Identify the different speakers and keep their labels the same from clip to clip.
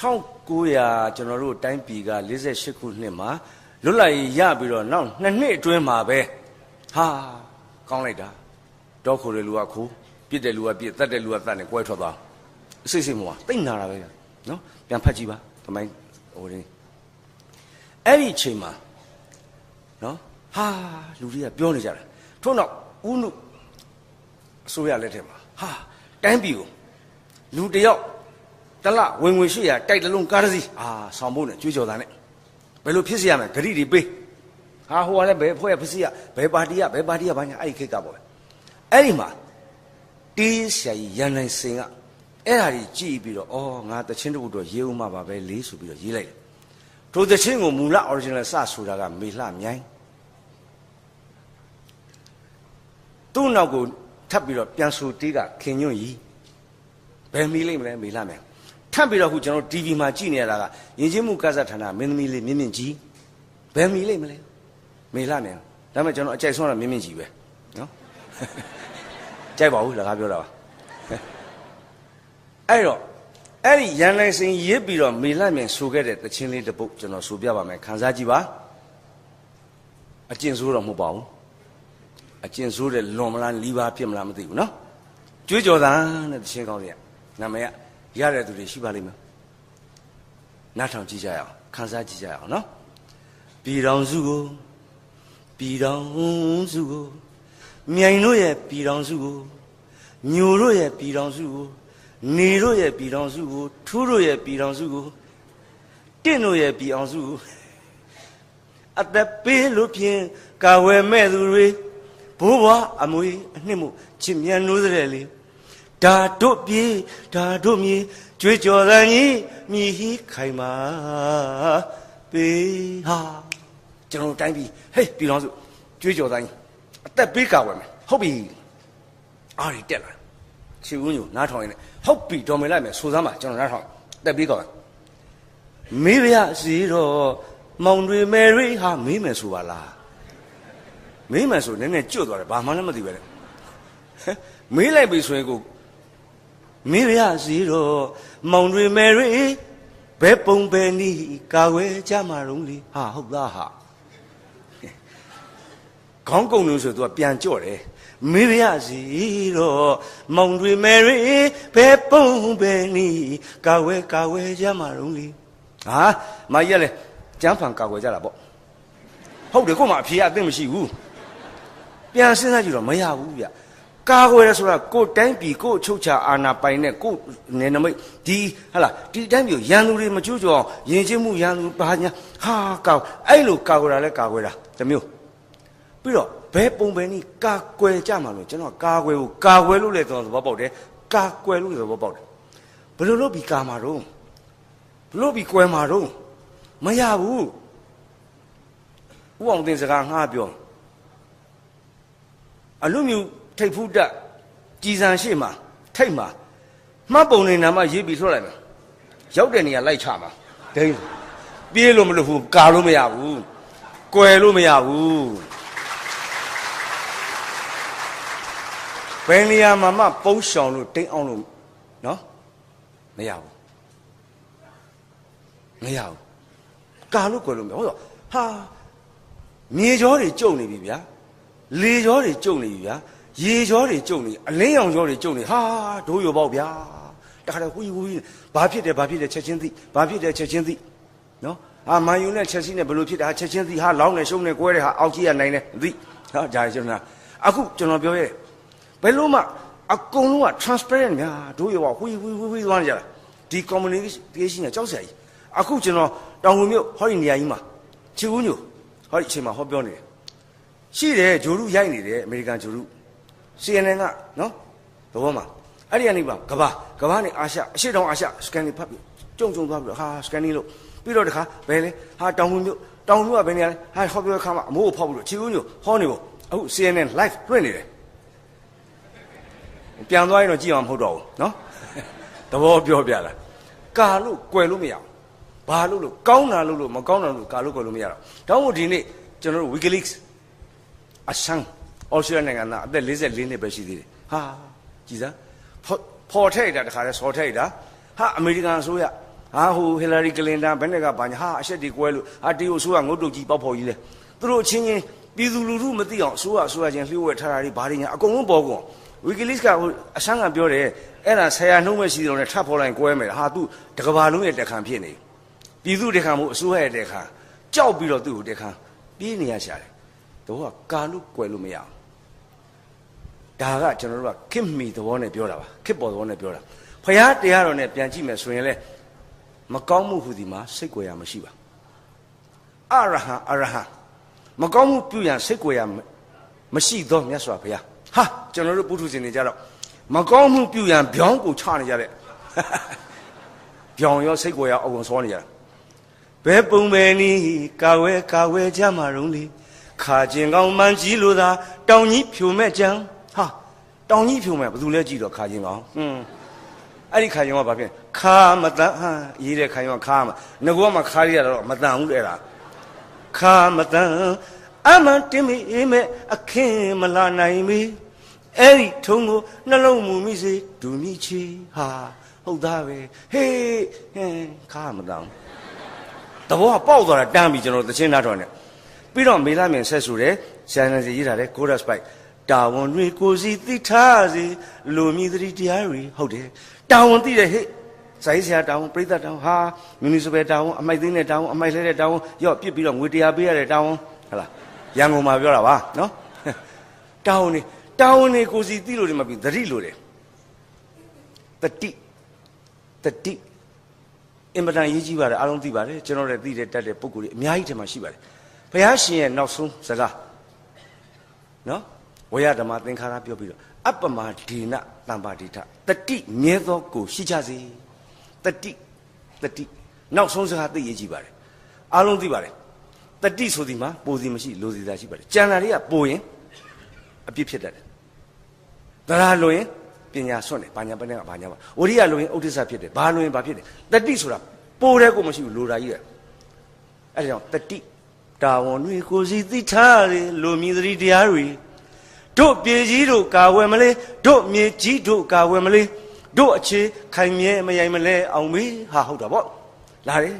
Speaker 1: 1900ကျွန်တော်တို့တိုင်းပြည်က48ခုနှစ်မှာလွတ်လပ်ရေးရပြီးတော့နောက်နှစ်နှစ်အတွင်းမှာပဲဟာကောင်းလိုက်တာတော့ခိုတဲ့လူကခိုးပြစ်တဲ့လူကပြစ်တတ်တဲ့လူကတတ်နေကွဲထွက်သွားအစိတ်စိတ်မွာတိတ်နာတာပဲနော်ပြန်ဖတ်ကြည့်ပါသမိုင်းဟိုရင်းအဲ့ဒီအချိန်မှာနော်ဟာလူတွေကပြောနေကြတယ်ထို့နောက်ဦးနုအစိုးရလက်ထက်မှာဟာတိုင်းပြည်ကိုလူတစ်ယောက် တလဝင်ဝင်ရှိရတိုက်တလုံးကားတစ်စီးအာဆောင်ဖို့နဲ့ကြွေးကြော်တာနဲ့ဘယ်လိုဖြစ်စီရမလဲဂရိတွေပေးဟာဟိုကလည်းဘယ်ဖွဲ့ဖြစ်စီရဘယ်ပါတီကဘယ်ပါတီကဘာညာအဲ့ဒီခေတ်ကပေါ့လေအဲ့ဒီမှာတီးဆရာကြီးရန်နိုင်စင်ကအဲ့ဒါကြီးကြည့်ပြီးတော့အော်ငါတချင်းတစ်ခုတော့ရေးဦးမှာပါပဲလေးဆိုပြီးတော့ရေးလိုက်တယ်ထိုတချင်းကိုမူလ original စဆိုတာကမေလှမြိုင်းသူ့နောက်ကိုထပ်ပြီးတော့ပြန်ဆိုတီးကခင်ညွန့်ကြီးဘယ်မီလိမ့်မလဲမေလှမြိုင်း ထပ်ပြီးတော့ခုကျွန်တော် TV မှာကြည့်နေရတာကယဉ်ကျေးမှုကစားဌာနမင်းသမီးလေးမြင့်မြင့်ကြီးဘယ်မီလိမ့်မလဲမေလှမြိုင်းဒါပေမဲ့ကျွန်တော်အကြိုက်ဆုံးတာမြင့်မြင့်ကြီးပဲနော်ကြိုက်ပါဘူးလကားပြောတာပါအဲ့တော့အဲ့ဒီရန်နိုင်စင်ရစ်ပြီးတော့မေလှမြိုင်းဆိုခဲ့တဲ့တခြင်းလေးတစ်ပုတ်ကျွန်တော်ဆိုပြပါမယ်ခန်းစားကြည့်ပါအကျင့်ဆိုးတော့မဟုတ်ပါဘူးအကျင့်ဆိုးတဲ့လွန်မလားလီးပါဖြစ်မလားမသိဘူးနော်ကြွေးကြော်တာတဲ့တခြင်းကောင်းစီကနာမည်က ရတဲ့သူတွေရှိပါလိမ့်မယ်နားထောင်ကြည့်ကြရအောင်ခန်းစားကြည့်ကြရအောင်နော်ပြည်တော်စုကိုပြည်တော်စုကိုမြိုင်တို့ရဲ့ပြည်တော်စုကိုညိုတို့ရဲ့ပြည်တော်စုကိုနေတို့ရဲ့ပြည်တော်စုကိုထူးတို့ရဲ့ပြည်တော်စုကိုတင့်တို့ရဲ့ပြည်အောင်စုကိုအသက်ပေးလို့ဖြင့်ကာဝယ်မဲ့သူတွေဘိုးဘွားအမွေအနှစ်မှုချစ်မြတ်နိုးတဲ့လေ ဒါတို့ပြေဒါတို့မြေကြွေးကြော်သံကြီးမြည်ဟိခိုင်မာပေးဟာကျွန်တော်တို့တိုင်းပြည်ဟေးပြည်တော်စုကြွေးကြော်သံကြီးအသက်ပေးကာဝယ်မယ်ဟုတ်ပြီအားရတက်လာချီဦးညိုနားထောင်ရင်လည်းဟုတ်ပြီတော်မလိုက်မယ်ဆိုစမ်းပါကျွန်တော်နားထောင်တက်ပေးကောင်းမေးရစီတော့မောင်တွေမယ်ရီဟာမေးမယ်ဆိုပါလားမေးမယ်ဆိုနည်းနည်းကျွတ်သွားတယ်ဘာမှလည်းမသိပဲလေမေးလိုက်ပြီဆိုရင်ကို မေးရစီတော့မောင်တွေမယ်ရီဘယ်ပုံပဲနီးကာဝဲကြမှာတော့လေဟာဟုတ်သားဟာခေါင်းကုံလို့ဆိုသူကပြန်ကြော့တယ်မေးရစီတော့မောင်တွေမယ်ရီဘယ်ပုံပဲနီးကာဝဲကာဝဲကြမှာတော့လေဟာမကြီးကလေကျန်းဖန်ကာကွယ်ကြတာပေါ့ဟုတ်တယ်ကို့မှာအဖြေအသိမရှိဘူးပြန်စဉ်းစားကြည့်တော့မရဘူးဗျ ကာကွယ်ရဆိုတာကိုယ်တိုင်းပြည်ကိုယ်အချုပ်ချာအာဏာပိုင်တဲ့ကိုယ်နယ်နမိတ်ဒီဟလာဒီတိုင်းပြည်ရန်သူတွေမကြွကြအောင်ယဉ်ကျေးမှုရန်သူဘာညာဟာကောက်အဲ့လိုကာကွယ်တာလဲကာကွယ်တာတမျိုးပြီးတော့ဘယ်ပုံပဲနည်းကာကွယ်ကြမှာလို့ကျွန်တော်ကာကွယ်ကိုကာကွယ်လို့လဲတော့သဘောပေါက်တယ်ကာကွယ်လို့သဘောပေါက်တယ်ဘယ်လိုလုပ်ပြီးကာမှာတော့ဘယ်လိုပြီးကွယ်မှာတော့မရဘူးဥအောင်တင်စကားငှားပြောအလူမျိုး ထိတ်ဖူးတက်ကြည်စံရှိမှာထိတ်မှာမှတ်ပုံနေနာမရေးပြီးထွက်လိုက်မယ်ရောက်တဲ့နေရာလိုက်ချမှာဒိန်းပြေးလို့မလို့ဘူးကာလို့မရဘူးကွယ်လို့မရဘူးဘယ်နေရာမှာမှပုံးရှောင်လို့တိတ်အောင်လို့နော်မရဘူးမရဘူးကာလို့ကွယ်လို့မရဟုတ်တော့ဟာမြေကြောတွေကျုံနေပြီဗျာလေကြောတွေကျုံနေပြီဗျာ ရေကြောတွေကျုံနေအလင်းရောင်ကြောတွေကျုံနေဟာဒိုးရပေါက်ဗျာတခါတည်းဟူဟူဘာဖြစ်တယ်ဘာဖြစ်တယ်ချက်ချင်းသိဘာဖြစ်တယ်ချက်ချင်းသိနော်အာမန်ယူနဲ့ချက်စီနဲ့ဘယ်လိုဖြစ်တာချက်ချင်းသိဟာလောင်းနေရှုံးနေကွဲတယ်ဟာအောက်ကြီးကနိုင်နေသိဟာဂျာကျွန်တော်အခုကျွန်တော်ပြောရဲဘယ်လို့မှအကုန်လုံးက transparent များဒိုးရပေါက်ဟူဟူဟူဟူသွားကြတာဒီ communication ကကြောက်စရာကြီးအခုကျွန်တော်တောင်ဝင်မြို့ဟောဒီနေရာကြီးမှာချီဦးညိုဟောဒီအချိန်မှာဟောပြောနေတယ်ရှိတယ်ဂျိုရုရိုက်နေတယ်အမေရိကန်ဂျိုရု CNN ကနော်သဘောမှာအဲ့ဒီကနေပါကဘာကဘာနဲ့အာရှအရှိတောင်အာရှစကန်နေဖတ်ပြီးကြုံကြုံသွားပြီးတော့ဟာစကန်နေလို့ပြီးတော့တခါဘယ်လဲဟာတောင်ဝင်မြို့တောင်မြို့ကဘယ်နေရာလဲဟာဟောပြောခါမှာအမိုးကိုဖောက်ပြီးတော့ချီဦးညိုဟောနေဖို့အခု CNN live လွှင့်နေတယ်ပြန်သွားရင်တော့ကြည့်အောင်မဟုတ်တော့ဘူးနော်သဘောပြောပြလားကာလို့ကွယ်လို့မရဘူးဘာလို့လို့ကောင်းတာလို့လို့မကောင်းတာလို့ကာလို့ကွယ်လို့မရတော့တောင်းမို့ဒီနေ့ကျွန်တော်တို့ WikiLeaks အဆန်း အော်စတြေးလျနိုင်ငံသားအသက်44နှစ်ပဲရှိသေးတယ်ဟာကြည်စမ်းဖော်ထည့်တာတခါလဲစော်ထည့်တာဟာအမေရိကန်အစိုးရဟာဟိုဟီလာရီကလင်တန်ဘယ်နဲ့ကဘာညာဟာအရှက်တွေကွဲလို့ဟာတီယိုအစိုးရငုတ်တုတ်ကြီးပေါက်ဖော်ကြီးလဲသူတို့အချင်းချင်းပြည်သူလူထုမသိအောင်အစိုးရအစိုးရချင်းလျှို့ဝှက်ထားတာတွေဘာတွေညာအကုန်လုံးပေါ်ကုန်ဝီကလစ်ကဟိုအဆန်းကပြောတယ်အဲ့ဒါဆရာနှုံးမဲ့ရှိတယ်လို့ထပ်ဖော်လိုက်ကွဲမယ်ဟာသူတကဘာလုံးရဲ့တက်ခံဖြစ်နေပြည်သူတက်ခံမှုအစိုးရရဲ့တက်ခံကြောက်ပြီးတော့သူ့ကိုတက်ခံပြေးနေရရှာတယ်တော့ကကာလို့ကွယ်လို့မရအောင် ဒါကကျွန်တော်တို့ကခစ်မီသဘောနဲ့ပြောတာပါခစ်ပေါ်သဘောနဲ့ပြောတာဖရာတရားတော်နဲ့ပြန်ကြည့်မယ်ဆိုရင်လေမကောင်းမှုဟူဒီမှာစိတ်ကြွယ်ရမရှိပါအရဟံအရဟံမကောင်းမှုပြုရန်စိတ်ကြွယ်ရမရှိသောမြတ်စွာဘုရားဟာကျွန်တော်တို့ပုထုဇဉ်တွေကြတော့မကောင်းမှုပြုရန်ဗျောင်းကိုချနေကြတဲ့ဗျောင်းရောစိတ်ကြွယ်ရအုံစောနေကြတာဘယ်ပုံပဲနီးကာဝဲကာဝဲကြမှာရုံးလေခါကျင်ကောင်းမှန်ကြီးလို့သာတောင်ကြီးဖြိုမဲ့ကြံ ဟာတောင်ကြီးဖြိုမဲ့ဘယ်သူလဲကြည့်တော့ခါကျင်ကောင်းဟွန်းအဲ့ဒီခါကျင်ကဘာဖြစ်ခါမတန်ဟာရေးတဲ့ခါကျင်ကခါမငကောကမှခါရရတော့မတန်ဘူးလေအဲ့ဒါခါမတန်အမှန်တင်မီအေးမဲ့အခင်းမလာနိုင်မီအဲ့ဒီထုံးကိုနှလုံးမူမိစေဒူမိချီဟာဟုတ်သားပဲဟေးဟင်းခါမတန်တဘောကပေါက်သွားတာတန်းပြီကျွန်တော်သချင်းသားတော်နဲ့ပြီးတော့မေလာမြင်ဆက်ဆိုတယ်ဆရာနန်စီရေးထားတယ် chorus spike တာဝန်တွေကိုစီသိထားစေလူမြည်သတိတရားတွေဟုတ်တယ်တာဝန်သိတယ်ဟဲ့ဇိုင်းဆရာတောင်းပြိဿတောင်းဟာမြူနီစပယ်တောင်းအမိုက်သိန်းတဲ့တောင်းအမိုက်လဲတဲ့တောင်းရော့ပြစ်ပြီးတော့ငွေတရားပေးရတဲ့တောင်းဟလားရန်ကုန်မှာပြောတာပါနော်တောင်းနေတောင်းနေကိုစီသိလို့ဒီမှာပြီးသတိလို့တယ်တတိတတိအင်မတန်ရေးကြည့်ပါတယ်အားလုံးသိပါတယ်ကျွန်တော်လည်းသိတဲ့တတ်တဲ့ပုံကိုယ်ကြီးအများကြီးထဲမှာရှိပါတယ်ဘုရားရှင်ရဲ့နောက်ဆုံးစကားနော် ဝေယဓမ္မသင်္ခါရပြောပြီးတော့အပ္ပမဒေနတံပါတိထတတိမြဲသောကိုရှိကြစေတတိတတိနောက်ဆုံးစကားသိရေးကြည့်ပါတယ်အားလုံးသိပါတယ်တတိဆိုဒီမှာပိုစီမရှိလိုစီသာရှိပါတယ်ကြံတာတွေကပိုရင်အပြစ်ဖြစ်တတ်တယ်သရလွင်ပညာဆွတ်တယ်ဘာညာပနဲ့ကဘာညာပါဝရိယလွင်ဥဒိစ္စဖြစ်တယ်ဘာလွင်ဘာဖြစ်တယ်တတိဆိုတာပိုတဲ့ကိုမရှိဘူးလိုတာကြီးတယ်အဲဒါကြောင့်တတိတာဝန်တွေကိုစီသိထားတယ်လူမြည်သတိတရားတွေ တို့ပြေကြီးတို့ကာဝယ်မလဲတို့မြေကြီးတို့ကာဝယ်မလဲတို့အခြေခိုင်မြဲမယိုင်မလဲအောင်မေးဟာဟုတ်တာပေါ့လာတယ်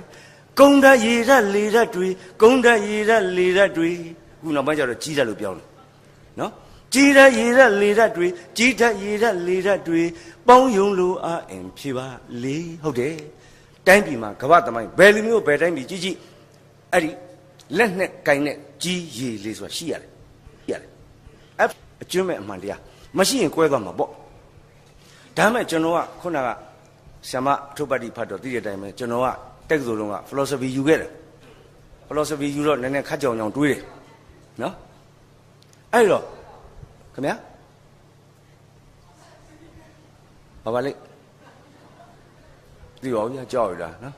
Speaker 1: ကုန်းဓာတ်ရေဓာတ်လေဓာတ်တွေကုန်းဓာတ်ရေဓာတ်လေဓာတ်တွေခုနောက်ပိုင်းကျတော့ကြီးဓာတ်လို့ပြောတယ်နော်ကြီးဓာတ်ရေဓာတ်လေဓာတ်တွေကြီးဓာတ်ရေဓာတ်လေဓာတ်တွေပေါင်းယုံလို့အာအင်ဖြေပါလေဟုတ်တယ်တိုင်းပြည်မှာကမ္ဘာသမိုင်းဘယ်လူမျိုးဘယ်တိုင်းပြည်ကြီးကြီးအဲ့ဒီလက်နဲ့ကင်နဲ့ကြီးရေလေးဆိုတာရှိရတယ်ရှိရတယ် အအကျွမ်းမဲ့အမှန်တရားမရှိရင်ကွဲသွားမှာပေါ့ဒါမဲ့ကျွန်တော်ကခုနကဆ iam ထုပ္ပတ္တိဖတ်တော့သိတဲ့အတိုင်းပဲကျွန်တော်ကတက္ကသိုလ်လုံးက philosophy ယူခဲ့တယ် philosophy ယူတော့နည်းနည်းခက်ကြောင်ကြောင်တွေးတယ်နော်အဲ့တော့ခင်ဗျာဘာပါလဲဒီရောဗျာကြောက်ရတာနော်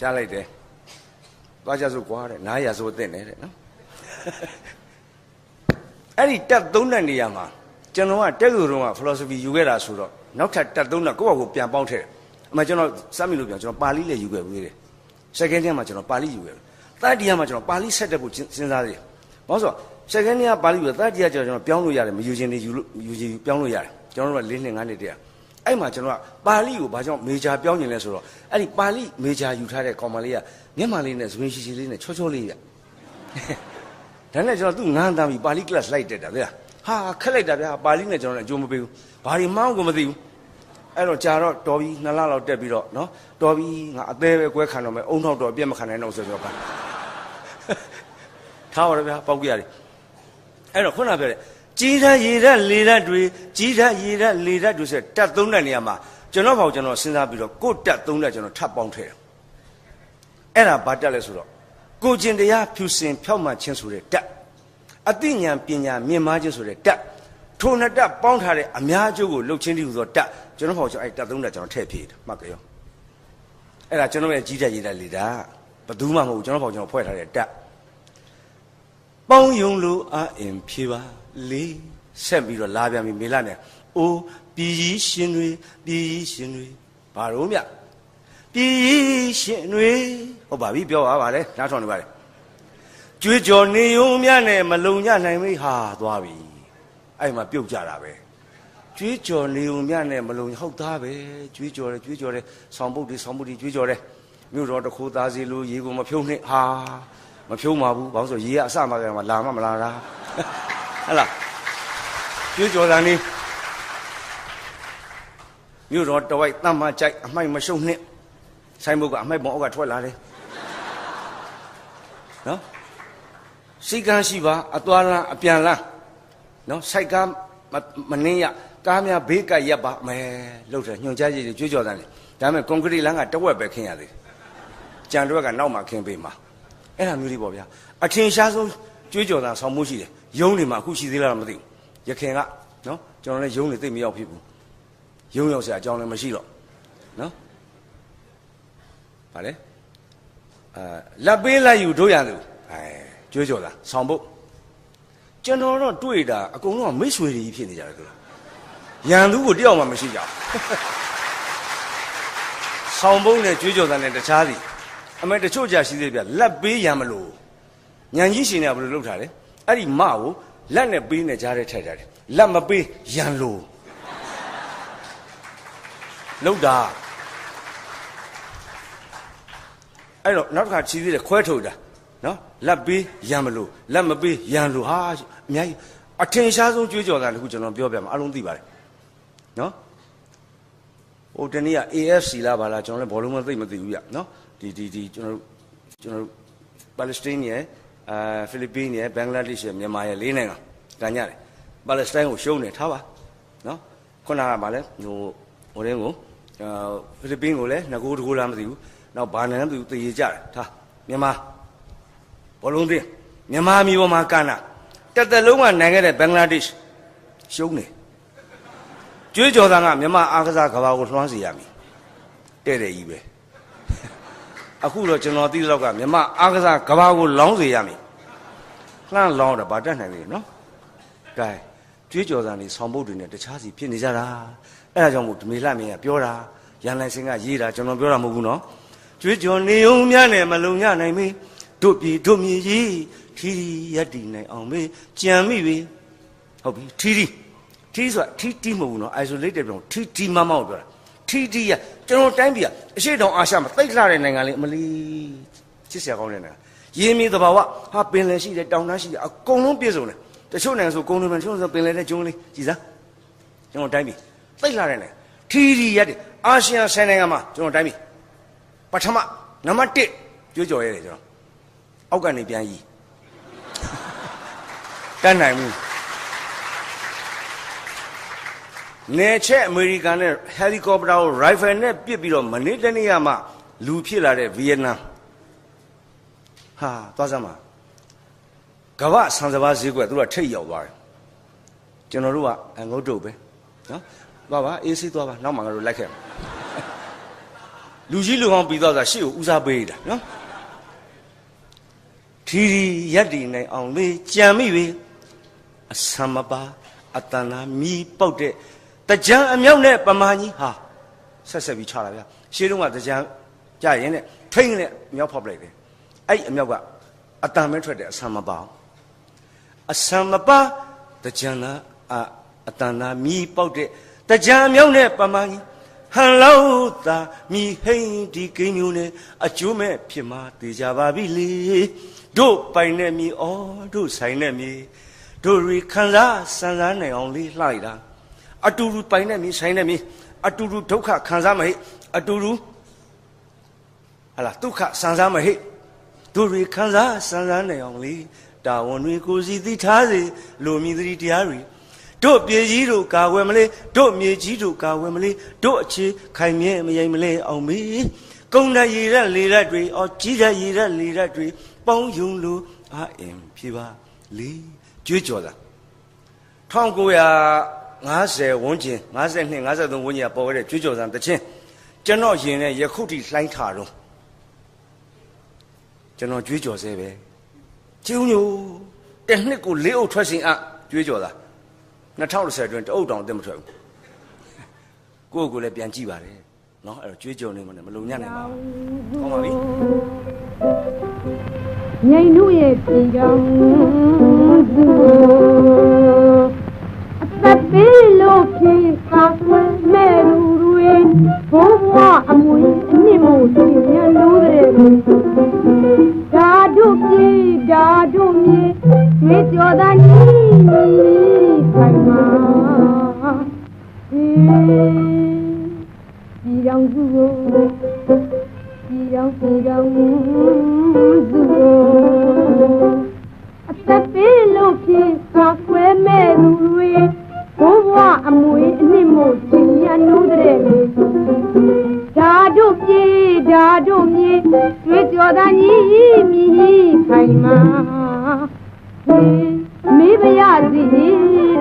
Speaker 1: ကြားလိုက်တယ် သွားကြစို့ကွာတဲ့နားရစို့အစ်နဲ့တဲ့နော်အဲ့ဒီတက်သုံးတဲ့နေရာမှာကျွန်တော်ကတက်ကူတုန်းက philosophy ယူခဲ့တာဆိုတော့နောက်ထပ်တက်သုံးတဲ့ကိုယ့်ဘာကိုပြန်ပေါင်းထည့်တယ်အမှကျွန်တော်စမ်းမိလို့ပြန်ကျွန်တော်ပါဠိလည်းယူခဲ့ဘူးသေးတယ် second ထဲမှာကျွန်တော်ပါဠိယူခဲ့တယ်သတ္တိယမှာကျွန်တော်ပါဠိဆက်တက်ဖို့စဉ်းစားသေးတယ်ဘာလို့ဆိုတော့ second ထဲကပါဠိယူသတ္တိယကျတော့ကျွန်တော်ပြောင်းလို့ရတယ်မယူခြင်းတွေယူလို့ယူခြင်းပြောင်းလို့ရတယ်ကျွန်တော်တို့က၄နှစ်၅နှစ်တည်းအဲ့မှာကျွန်တော်ကပါဠိကိုဘာကြောင့်မေဂျာပြောင်းနေလဲဆိုတော့အဲ့ဒီပါဠိမေဂျာယူထားတဲ့ကောင်မလေးက မျက်မှန်လေးနဲ့ဇဝင်ရှိရှိလေးနဲ့ချောချောလေးရဒါနဲ့ကျွန်တော်သူ့ငန်းတမ်းပြီးပါဠိ class လိုက်တက်တာဗျာဟာခက်လိုက်တာဗျာပါဠိနဲ့ကျွန်တော်လည်းအကျိုးမပေးဘူးဘာတွေမှန်းကိုမသိဘူးအဲ့တော့ကြာတော့တော်ပြီးနှစ်လလောက်တက်ပြီးတော့နော်တော်ပြီးငါအသေးပဲကွဲခံတော့မယ်အုံထောက်တော့အပြက်မခံနိုင်တော့ဆိုတော့ပါထားပါတော့ဗျာပေါက်ကြရတယ်အဲ့တော့ခုနပြောတဲ့ကြီးဓာတ်ရေဓာတ်လေဓာတ်တွေကြီးဓာတ်ရေဓာတ်လေဓာတ်တွေဆိုတက်သုံးတဲ့နေရာမှာကျွန်တော်ဘောက်ကျွန်တော်စဉ်းစားပြီးတော့ကိုယ်တက်သုံးတဲ့ကျွန်တော်ထပ်ပေါင်းထည့်တယ် အဲ့ဒါဘာတက်လဲဆိုတော့ကိုကျင်တရားဖြူစင်ဖြောက်မှန်ခြင်းဆိုတဲ့တက်အသိဉာဏ်ပညာမြင်မာခြင်းဆိုတဲ့တက်ထိုနှစ်တက်ပေါင်းထားတဲ့အများအကျိုးကိုလှုပ်ချင်းတည်းဟူသောတက်ကျွန်တော်ဘောက်ကျွန်တော်အဲ့တက်သုံးတဲ့ကျွန်တော်ထည့်ဖြည့်တယ်မှတ်ကြရောအဲ့ဒါကျွန်တော်ရဲ့ကြီးဓာတ်ရေဓာတ်လေဓာတ်ဘယ်သူမှမဟုတ်ဘူးကျွန်တော်ဘောက်ကျွန်တော်ဖွဲ့ထားတဲ့တက်ပေါင်းယုံလို့အာအင်ဖြေပါလေးဆက်ပြီးတော့လာပြန်ပြီမေလာနဲ့အိုးပြည်ကြီးရှင်တွေပြည်ကြီးရှင်တွေဘာလို့မြ ပြည်ကြီးရှင်တွေဟုတ်ပါပြီပြောပါပါလေနားထောင်နေပါလေကြွေးကြော်နေုံမြနဲ့မလုံညနိုင်မိဟာသွားပြီအဲ့မှာပြုတ်ကြတာပဲကြွေးကြော်နေုံမြနဲ့မလုံဟုတ်သားပဲကြွေးကြော်တယ်ကြွေးကြော်တယ်ဆောင်းပုတ်တွေဆောင်းပုတ်တွေကြွေးကြော်တယ်မြို့တော်တစ်ခိုးသားစီလိုရေကိုမဖြုံးနဲ့ဟာမဖြုံးပါဘူးဘာလို့ဆိုရေကအစမှကမှလာမှမလာတာဟဟလားကြွေးကြော်တာနေမြို့တော်တဝိုက်တမ်းမကြိုက်အမိုက်မရှုံနဲ့ ဆိုင်ဘုတ်ကအမိုက်ပေါအောက်ကထွက်လာတယ်နော်စိတ်ကန်းရှိပါအသွားလန်းအပြန်လန်းနော်စိုက်ကားမမနှင်းရကားများဘေးကပ်ရက်ပါမဲလှုပ်တယ်ညွန်ကြားကြီးတွေကြွေးကြော်တယ်လေဒါပေမဲ့ကွန်ကရစ်လမ်းကတဝက်ပဲခင်းရသေးတယ်ကြံတော့ကနောက်မှခင်းပေးမှာအဲ့ဒါမျိုးလေးပေါ့ဗျာအထင်ရှားဆုံးကြွေးကြော်တာဆောင်းမှုရှိတယ်ယုံနေမှာအခုရှိသေးလားတော့မသိဘူးရခင်ကနော်ကျွန်တော်လည်းယုံနေသိမရောက်ဖြစ်ဘူးယုံရောက်စရာအကြောင်းလည်းမရှိတော့နော် ဗါလေအာလက်ပေးလိုက်ယူတို့ရသူအဲကြွေးကြော်တာဆောင်းဖို့ကျွန်တော်တော့တွေ့တာအကုန်လုံးကမိတ်ဆွေတွေကြီးဖြစ်နေကြတယ်သူရန်သူကိုတယောက်မှမရှိကြဘူးဆောင်းပုံးနဲ့ကြွေးကြော်တာနဲ့တခြားစီအမေတချို့ကြာရှိသေးတယ်ဗျလက်ပေးရန်မလို့ညံကြီးရှင်ကဘယ်လိုလုပ်ထားလဲအဲ့ဒီမကိုလက်နဲ့ပေးနဲ့ကြားထဲထည့်ထားတယ်လက်မပေးရန်လို့လောက်တာ အဲ့တော့နောက်တစ်ခါချီးသေးတယ်ခွဲထုတ်တာနော်လက်ပေးရန်မလို့လက်မပေးရန်လို့ဟာအများကြီးအထင်ရှားဆုံးကြွေးကြော်တာတခုကျွန်တော်ပြောပြမှာအလုံးသိပါတယ်နော်ဟိုတနေ့က AFC လားဗာလားကျွန်တော်လည်းဘောလုံးမသိမသိဘူးပြနော်ဒီဒီဒီကျွန်တော်တို့ကျွန်တော်တို့ပါလက်စတိုင်းရယ်အာဖိလစ်ပင်းရယ်ဘင်္ဂလားဒေ့ရှ်ရယ်မြန်မာရယ်လေးနိုင်ငံကန်ကြတယ်ပါလက်စတိုင်းကိုရှုံးနေထားပါနော်ခုနကဗာလဲဟိုဟိုတင်းကိုအာဖိလစ်ပင်းကိုလည်းငကိုးတကိုးလားမသိဘူး နောက်ဘာနိုင်ငံသူတည်ရကြတယ်ထားမြန်မာဘောလုံးတင်းမြန်မာမျိုးပေါ်မှာကန်တာတက်တက်လုံးကနိုင်ခဲ့တဲ့ဘင်္ဂလားဒေ့ရှ်ရှုံးနေကျွေးကြော်သားကမြန်မာအားကစားကဘာကိုလွှမ်းစေရမည်တဲ့တဲ့ကြီးပဲအခုတော့ကျွန်တော်သိတဲ့လောက်ကမြန်မာအားကစားကဘာကိုလောင်းစေရမည်လှမ်းလောင်းတာဗာတက်နိုင်လေနော်ကဲကျွေးကြော်သားနေဆောင်းပုတ်တွေနဲ့တခြားစီဖြစ်နေကြတာအဲ့ဒါကြောင့်မို့ဓမေလှမင်းကပြောတာရန်လိုင်စင်ကရေးတာကျွန်တော်ပြောတာမဟုတ်ဘူးနော် ကျွေးကြော်နေုံများနဲ့မလုံညနိုင်မေးတို့ပြည်တို့မြေကြီးထီရီရက်တည်နိုင်အောင်မေးကြံမိပြီဟုတ်ပြီထီရီထီဆိုတာထီတီမဟုတ်ဘူးနော် isolated ပြောထီတီမမောက်ပြောတာထီတီရကျွန်တော်တိုင်းပြည်ကအရှိတောင်အာရှမှာတိတ်လှတဲ့နိုင်ငံလေးအမလီချစ်စရာကောင်းတဲ့နိုင်ငံရင်းမြေသဘာဝဟာပင်လယ်ရှိတယ်တောင်တန်းရှိတယ်အကုန်လုံးပြည့်စုံတယ်တချို့နိုင်ငံဆိုကုန်းလုံးပင်တချို့ဆိုပင်လယ်နဲ့ကျုံးလေးကြည်စမ်းကျွန်တော်တိုင်းပြည်တိတ်လှတဲ့နိုင်ငံထီတီရက်အာရှဆယ်နိုင်ငံမှာကျွန်တော်တိုင်းပြည် ပထမနံပါတ်1ကြွကြော်ရတယ်ကျွန်တော်အောက်ကနေပြန်ကြီးတတ်နိုင်ဘူးနေချက်အမေရိကန်နဲ့ဟယ်လီကော်ပတာကိုရိုင်ဖယ်နဲ့ပစ်ပြီးတော့မနေ့တနေ့ကမှလူဖြစ်လာတဲ့ဗီယက်နမ်ဟာသွားစမ်းပါကမ္ဘာဆန်စပါးဈေးကွက်သူကထိတ်ရောက်သွားတယ်ကျွန်တော်တို့ကအငုတ်တုတ်ပဲနော်သွားပါအေးဆေးသွားပါနောက်မှငါတို့လိုက်ခဲ့ လူကြီးလူကောင်းပြီးတော့ဆိုရှေ့ကိုဦးစားပေးတာနော်ထီရီရက်တည်နိုင်အောင်လေးကြံမိပြီအဆံမပါအတန်နာမီပုတ်တဲ့တကြံအမြောက်နဲ့ပမာကြီးဟာဆက်ဆက်ပြီးချလာဗျာရှေးတုန်းကတကြံကြရင်နဲ့ထိမ့်နဲ့မြောက်ဖောက်ပလိုက်တယ်အဲ့အမြောက်ကအတန်မဲထွက်တဲ့အဆံမပါအဆံမပါတကြံနာအအတန်နာမီပုတ်တဲ့တကြံအမြောက်နဲ့ပမာကြီး ဟန်လောက်သာမိဟိန်ဒီကိန်းမျိုးနဲ့အကျိုးမဲ့ဖြစ်မှာတေကြပါပြီလေတို့ပိုင်နဲ့မြေဩတို့ဆိုင်နဲ့မြေတို့ရီခံစားစံစားနိုင်အောင်လေးလှလိုက်တာအတူတူပိုင်နဲ့မြေဆိုင်နဲ့မြေအတူတူဒုက္ခခံစားမဟိအတူတူဟလာဒုက္ခစံစားမဟိတို့ရီခံစားစံစားနိုင်အောင်လေးတာဝန်တွေကိုစီသိထားစေလူမြည်သတိတရားတွေ တို့ပြေကြီးတို့ကာဝယ်မလေးတို့မြေကြီးတို့ကာဝယ်မလေးတို့အခြေခိုင်မြဲမရင်မလဲအောင်မေကုန်းတဲ့ရည်ရက်လေရက်တွေအော်ကြီးတဲ့ရည်ရက်လေရက်တွေပေါင်းယုံလို့အာအင်ဖြစ်ပါလေကြွေးကြော်တာ1950ဝန်းကျင်52 53ဝန်းကျင်ပေါ်ခဲ့တဲ့ကြွေးကြော်စံတခြင်းကျွန်တော်ရင်နဲ့ယခုထိလှိုင်းထားတော့ကျွန်တော်ကြွေးကြော်ဆဲပဲကျုံညိုတစ်နှစ်ကိုလေးအုပ်ထွက်စဉ်အကြွေးကြော်တာ 2010အတွင်းတအုပ်တောင်အသက်မထွက်ဘူးကိုယ့်ကိုယ်လည်းပြန်ကြည့်ပါတယ်နော်အဲ့တော့ကြွေးကြော်နေမှလည်းမလုံညံ့နိုင်ပါဘူးကောင်းပါပြီ
Speaker 2: ငိန်တို့ရဲ့ပြင်ကြောင်းသူအသက်ပေးလို့ ခိုင်မာမေးပါရစီ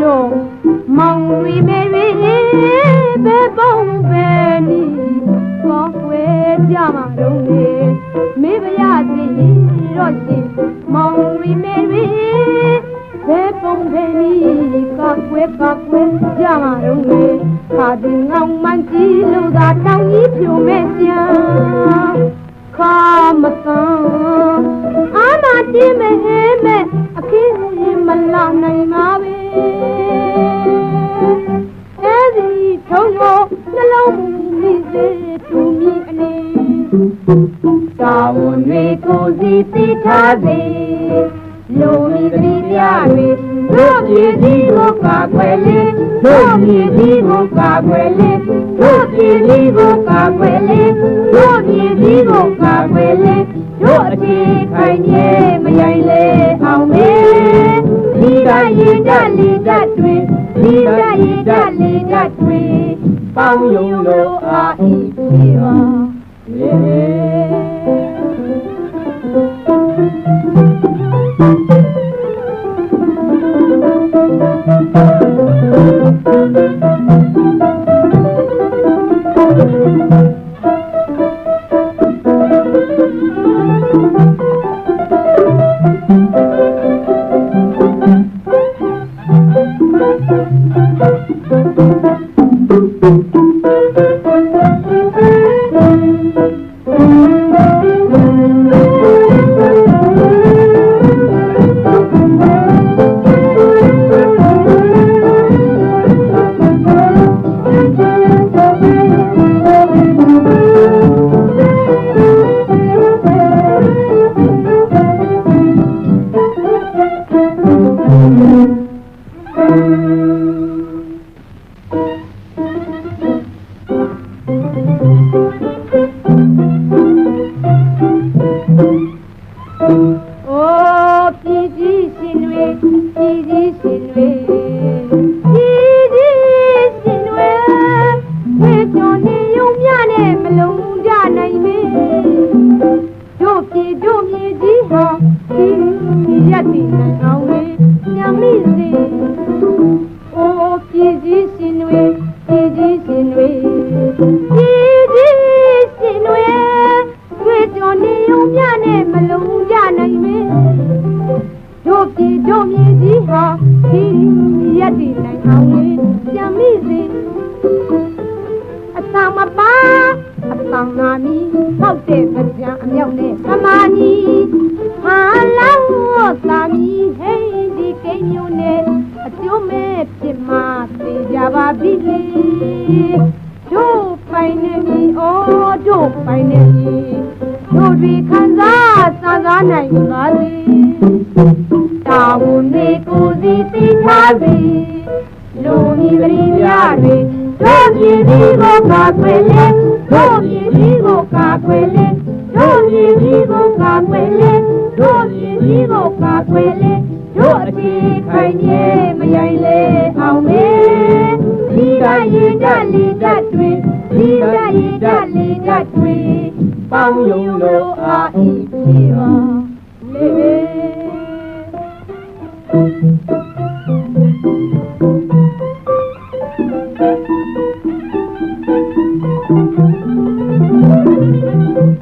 Speaker 2: တော့မောင်တွေမေမေဘယ်ပုံပဲနီကောကွယ်ကြမှာတော့လေမေးပါရစီတော့ရှင်မောင်တွေမေမေဘယ်ပုံပဲနီကောကွယ်ကောကွယ်ကြမှာတော့လေခါဒီငောင်မှန်ကြည့်လို့သာတောင်းကြီးဖြိုမဲ့ကြံ ခါမတန်အာနာတင်းမဲ့မဲ့အခင်းမလာနိုင်ပါပဲအဲဒီထုံကိုနှလုံးမိစေတူမိအနေတာဝန်တွေကိုစီသိထားစေ လူမိသတိပြတွေတို့ပြည်ဒီကိုကာကွယ်လေတို့ပြည်ဒီကိုကာကွယ်လေတို့ပြည်ဒီကိုကာကွယ်လေတို့ပြည်ဒီကိုကာကွယ်လေတို့အတီခိုင်မြေမယိုင်လေအောင်မေဒီကရင်တက်လီတက်တွေဒီကရင်တက်လီတက်တွေပေါင်းယုံလို့အာဤပြေပါလေ Thank you. ကြီး သိထားစေလူမီပရိပြတွေတို့ပြည်ဒီကိုကာကွယ်လေတို့ပြည်ဒီကိုကာကွယ်လေတို့ပြည်ဒီကိုကာကွယ်လေတို့ပြည်ဒီကိုကာကွယ်လေတို့အတီခိုင်မြေမယိုင်လေအောင်မေဒီကရင်တက်လီတက်တွေဒီကရင်တက်လီတက်တွေပေါင်းယုံလို့အာဤဖြစ်ပါလေ
Speaker 1: ဟ
Speaker 2: thank you.